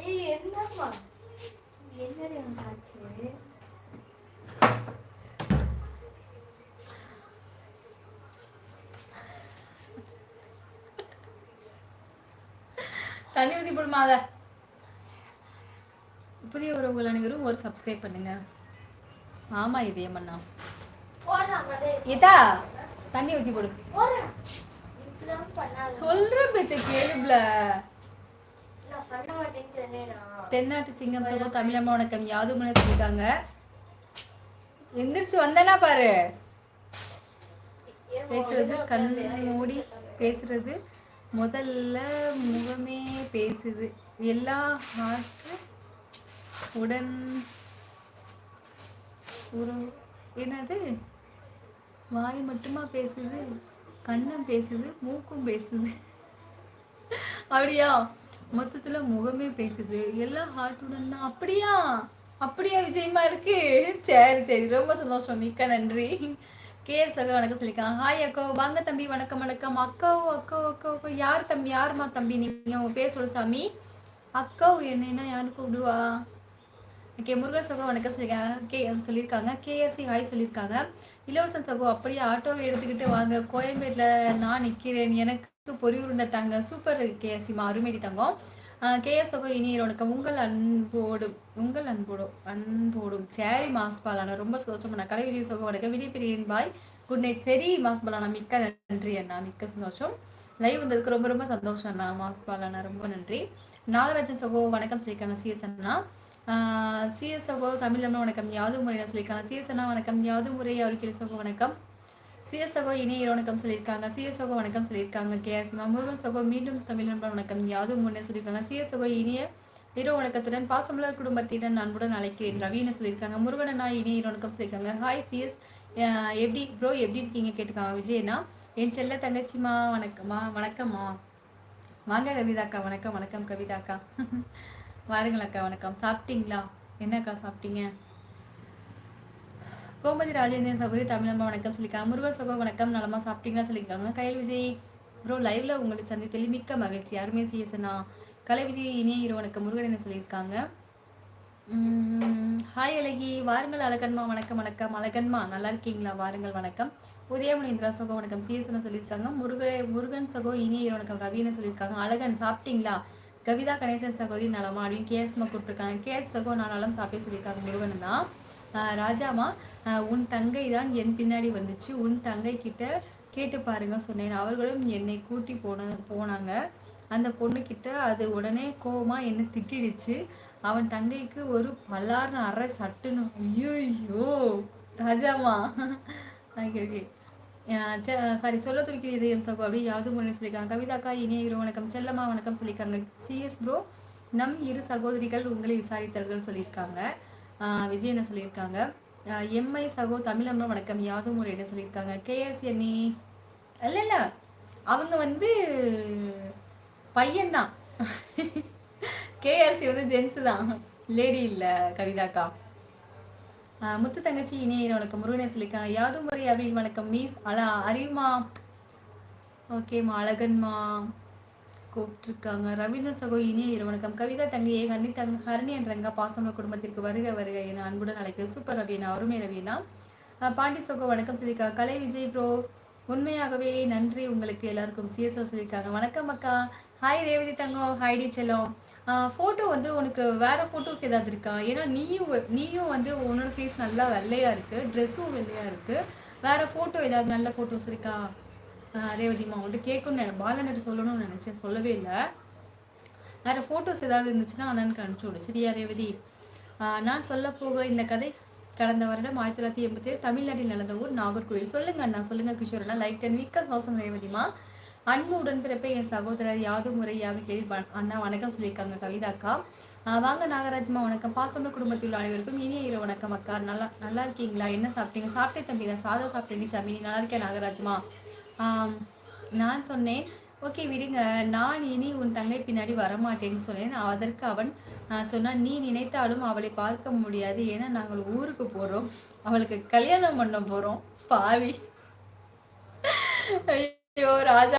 ஏய் என்னம்மா? என்னடி உனக்கு ஆச்சு தண்ணி ஊற்றி போடுமா அதை? புதிய உறவுகள் அனைவரும் ஒரு சப்ஸ்கிரைப் பண்ணுங்க. ஆமா இதயம் அண்ணா போடுறா மதே இதா தண்ணி ஊற்றி போடு. சொல்ற பேச்ச கேளுப்ல தென்னாட்டு சிங்கம் சகோ தமிழம்மா வணக்கம். யாது முன்ன சொல்லிட்டாங்க எந்திரிச்சு வந்தேனா பாரு. பேசுறது கண் மூடி பேசுறது. முதல்ல முகமே பேசுது. எல்லா ஹார்ட் உடன் உறவு என்னது? வாய் மட்டுமா பேசுது? கண்ணும் பேசுது மூக்கும் பேசுது. அப்படியா? மொத்தத்துல முகமே பேசுது. எல்லாம் ஹார்ட்டுடன் தான். அப்படியா? அப்படியா விஜயமா இருக்கு? சரி சரி. ரொம்ப சந்தோஷம். மிக்க நன்றி. கேஎஸ் சகோ வணக்கம் சொல்லிக்கலாம் ஹாய் அக்கோ. வாங்க தம்பி. வணக்கம் வணக்கம். அக்காவோ அக்கா அக்கோ யார் தம்பி? யாருமா தம்பி? நீங்க உங்க பேர் சொல்லு சாமி. அக்காவும் என்னன்னா யாரு கூப்பிடுவா? ஓகே முருகன் சகோ வணக்கம் சொல்லியிருக்காங்க கே சொல்லியிருக்காங்க கேஎஸ்சி ஹாய் சொல்லியிருக்காங்க இளவரசன் சகோ அப்படியே ஆட்டோவை எடுத்துக்கிட்டு வாங்க. கோயம்பேட்டில் நான் நிற்கிறேன் எனக்கு பொறி உருண்டை தாங்க. சூப்பர் கேஎஸ்சிமா அருமேடி தங்கம். கேஎஸ் சகோ இனியர் வணக்கம். உங்கள் அன்போடும் உங்கள் அன்போடும் அன்போடும். சரி மாஸ்பாலானா ரொம்ப சந்தோஷம் நான் கலை விஜய் சகோ வணக்கம். விடிய பிரியன் பாய் குட் நைட் சரி மாஸ்பாலானா மிக்க நன்றி அண்ணா. மிக்க சந்தோஷம். லைவ் வந்ததுக்கு ரொம்ப ரொம்ப சந்தோஷம் அண்ணா. மாஸ்பாலானா ரொம்ப நன்றி. நாகராஜன் சகோ வணக்கம் சொல்லியிருக்காங்க சிஎஸ் அண்ணா. சிஎஸ் சகோ தமிழ் வணக்கம். யாது நான் சொல்லியிருக்காங்க. சிஎஸ் அண்ணா வணக்கம். யாது முறை அவருக்கு சகோ வணக்கம். சிஎஸ் சகோ இனிய வணக்கம் சொல்லியிருக்காங்க. சிஎஸ் சகோ வணக்கம் சொல்லியிருக்காங்க. கேஎஸ் முருகன் சகோ மீண்டும் தமிழ் வணக்கம். யாது முறை சொல்லியிருக்காங்க. சிஎஸ் சகோ இனிய இரோ வணக்கத்துடன் பாசமலர் குடும்பத்திடம் அன்புடன் அழைக்கிறேன். ரவின்னு சொல்லியிருக்காங்க? முருகன் அண்ணா இனிய வணக்கம் சொல்லியிருக்காங்க. ஹாய் சிஎஸ் எப்படி ப்ரோ எப்படி இருக்கீங்க? கேட்டுக்காங்க. விஜயண்ணா என் செல்ல தங்கச்சிமா வணக்கம்மா. வணக்கம்மா. வாங்க கவிதாக்கா. வணக்கம் வணக்கம் கவிதாக்கா. வாருங்கள் அக்கா வணக்கம். சாப்பிட்டீங்களா? என்னக்கா சாப்பிட்டீங்க? கோமதி ராஜேந்திரன் சகோதரி தமிழம்மா வணக்கம் சொல்லியிருக்காங்க முருகன் சகோ வணக்கம். நலமா சாப்பிட்டீங்களா சொல்லியிருக்காங்க. கையல் விஜய் ப்ரோ லைவ்ல உங்களை சந்தித்ததில் மிக்க மகிழ்ச்சி. யாருமே சிஎஸ்னா கலை விஜய் இனிய இரு முருகன் என்ன சொல்லியிருக்காங்க? உம், ஹாய் அழகி. வாருங்கள் அழகன்மா. வணக்கம் வணக்கம். அழகன்மா நல்லா இருக்கீங்களா? வாருங்கள் வணக்கம். உதயமணி இந்திரா சகோ வணக்கம். சிஎஸ்னு சொல்லியிருக்காங்க? முருக முருகன் சகோ இனிய இரு வணக்கம். ரவின்னு சொல்லியிருக்காங்க? அழகன் சாப்பிட்டீங்களா? கவிதா கணேசன் சகோதரி நலமா அப்படின்னு கேஎஸ்மா கூப்பிட்டுருக்காங்க. கேஎஸ் சகோ நான் நலம் சாப்பிட்டே சொல்லியிருக்காங்க முருகன் தான் ராஜாமா உன் தங்கை தான் என் பின்னாடி வந்துச்சு. உன் தங்கை கிட்ட கேட்டு பாருங்க சொன்னேன். அவர்களும் என்னை கூட்டி போன போனாங்க. அந்த பொண்ணுக்கிட்ட அது உடனே கோபமாக என்னை திட்டிடுச்சு. அவன் தங்கைக்கு ஒரு பல்லார்னு அரை சட்டுன்னு. ஐயோ ராஜாமா ஓகே ஓகே. சாரி சொல்ல துடிக்கிற இதயம் சகோ அப்படி யாவது முறை சொல்லியிருக்காங்க கவிதாக்கா இனிய இரு வணக்கம். செல்லம்மா வணக்கம் சொல்லியிருக்காங்க. சிஎஸ் ப்ரோ நம் இரு சகோதரிகள் உங்களை விசாரித்தார்கள் சொல்லியிருக்காங்க. விஜய் என்ன சொல்லியிருக்காங்க? எம்ஐ சகோ தமிழம்மா வணக்கம். யாதும் முறை என்ன சொல்லியிருக்காங்க? கேஎஸ் எண்ணி இல்லை இல்லை. அவங்க வந்து பையன்தான். கேஆர்சி வந்து ஜென்ஸு தான். லேடி இல்லை கவிதாக்கா முத்து தங்கச்சி இணைய வணக்கம். முருகனை சொல்லியிருக்காங்க யாதும் முறை அபில் வணக்கம் மீஸ் அலா அறிவுமா ஓகேம்மா அழகன்மா கூப்பிட்டுருக்காங்க. ரவீந்திர சகோ இனிய இரு வணக்கம். கவிதா தங்கையே கண்ணி தங் ஹரணி என்றங்க பாசம குடும்பத்திற்கு வருக வருக என அன்புடன் அழைக்கிறேன். சூப்பர் ரவீனா அருமை ரவீனா. பாண்டி சகோ வணக்கம் சொல்லியிருக்காங்க கலை விஜய் ப்ரோ உண்மையாகவே நன்றி உங்களுக்கு எல்லாருக்கும். சிஎஸ்ஓ சொல்லியிருக்காங்க வணக்கம் அக்கா. ஹாய் ரேவதி தங்கம் டி செல்லம் ஃபோட்டோ வந்து உனக்கு வேறு ஃபோட்டோஸ் ஏதாவது இருக்கா? ஏன்னா நீயும் நீயும் வந்து உன்னோட ஃபேஸ் நல்லா வெள்ளையாக இருக்குது ட்ரெஸ்ஸும் வெள்ளையாக இருக்குது வேறு ஃபோட்டோ ஏதாவது நல்ல ஃபோட்டோஸ் இருக்கா? ரேவதிமா உங்கள்கிட்ட கேட்கணும்னு பாலன்ட்டு சொல்லணும்னு நினச்சேன் சொல்லவே இல்லை. வேறு ஃபோட்டோஸ் ஏதாவது இருந்துச்சுன்னா அண்ணனுக்கு அனுப்பிச்சு விடு. சரியா ரேவதி? நான் சொல்ல போக இந்த கதை கடந்த வருடம் ஆயிரத்தி தொள்ளாயிரத்தி எண்பத்தி தமிழ்நாட்டில் நடந்த ஊர் நாகர்கோவில். சொல்லுங்க அண்ணா சொல்லுங்க கிஷோர் அண்ணா. லைக் டென் மிக்க சோசம் ரேவதிமா அன்பு உடன்பிறப்பை என் சகோதரர் யாது முறையாவை கேள்வி அண்ணா வணக்கம் சொல்லியிருக்காங்க. கவிதாக்கா ஆஹ் வாங்க நாகராஜ்மா வணக்கம். பாசம்ல குடும்பத்தில் உள்ள அனைவருக்கும் இனிய இரவு வணக்கம் அக்கா. நல்லா நல்லா இருக்கீங்களா? என்ன சாப்பிட்டீங்க? சாப்பிட்டேன் தம்பி. நான் சாதம் சாப்பிட்டேன். நீ சாமி நீ நல்லா இருக்கேன் நாகராஜ்மா நான் சொன்னேன் ஓகே விடுங்க. நான் இனி உன் தங்கை பின்னாடி வரமாட்டேன்னு சொன்னேன். அதற்கு அவன் ஆஹ், சொன்னான் நீ நினைத்தாலும் அவளை பார்க்க முடியாது. ஏன்னா நாங்கள் ஊருக்கு போகிறோம் அவளுக்கு கல்யாணம் பண்ண போகிறோம் பாவி. ஐயோ ராஜா.